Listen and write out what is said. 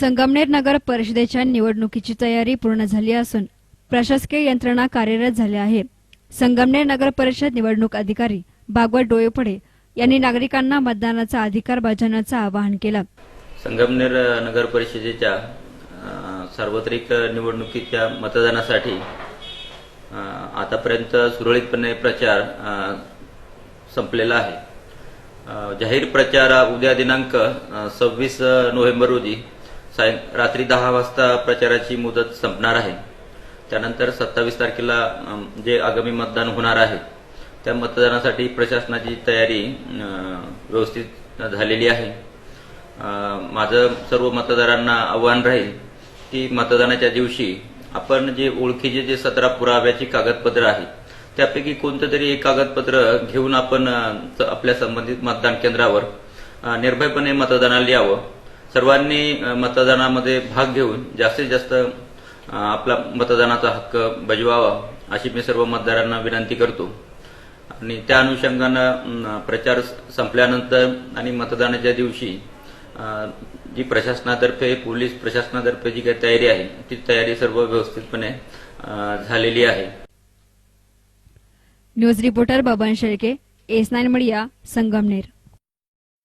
संगमनेर नगर परिषदेच्या निवडणुकीची तयारी पूर्ण झाली असून प्रशासकीय यंत्रणा कार्यरत झाल्या आहे. संगमनेर नगर परिषद निवडणूक अधिकारी भागवत डोयपडे यांनी नागरिकांना मतदानाचा अधिकार बजावण्याचं आवाहन केलं. संगमनेर नगर परिषदेच्या सार्वत्रिक निवडणुकीच्या मतदानासाठी आतापर्यंत सुरळीतपणे प्रचार संपलेला आहे. जाहीर प्रचार उद्या दिनांक सव्वीस नोव्हेंबर रोजी साय रात्री दहा वाजता प्रचाराची मुदत संपणार आहे. त्यानंतर सत्तावीस तारखेला जे आगामी मतदान होणार आहे त्या मतदानासाठी प्रशासनाची तयारी व्यवस्थित झालेली आहे. माझं सर्व मतदारांना आव्हान राहील की मतदानाच्या दिवशी आपण जे ओळखीचे जे सतरा पुराव्याची कागदपत्र आहेत त्यापैकी कोणतं तरी एक कागदपत्र घेऊन आपण आपल्या संबंधित मतदान केंद्रावर निर्भयपणे मतदानाला यावं. सर्वांनी मतदानामध्ये भाग घेऊन जास्तीत जास्त आपला मतदानाचा हक्क बजवावा अशी मी सर्व मतदारांना विनंती करतो. आणि त्या अनुषंगानं प्रचार संपल्यानंतर आणि मतदानाच्या दिवशी जी प्रशासनातर्फे पोलीस प्रशासनातर्फे जी काही तयारी आहे ती तयारी सर्व व्यवस्थितपणे झालेली आहे. News reporter Baban Shelke S nine media Sangamner.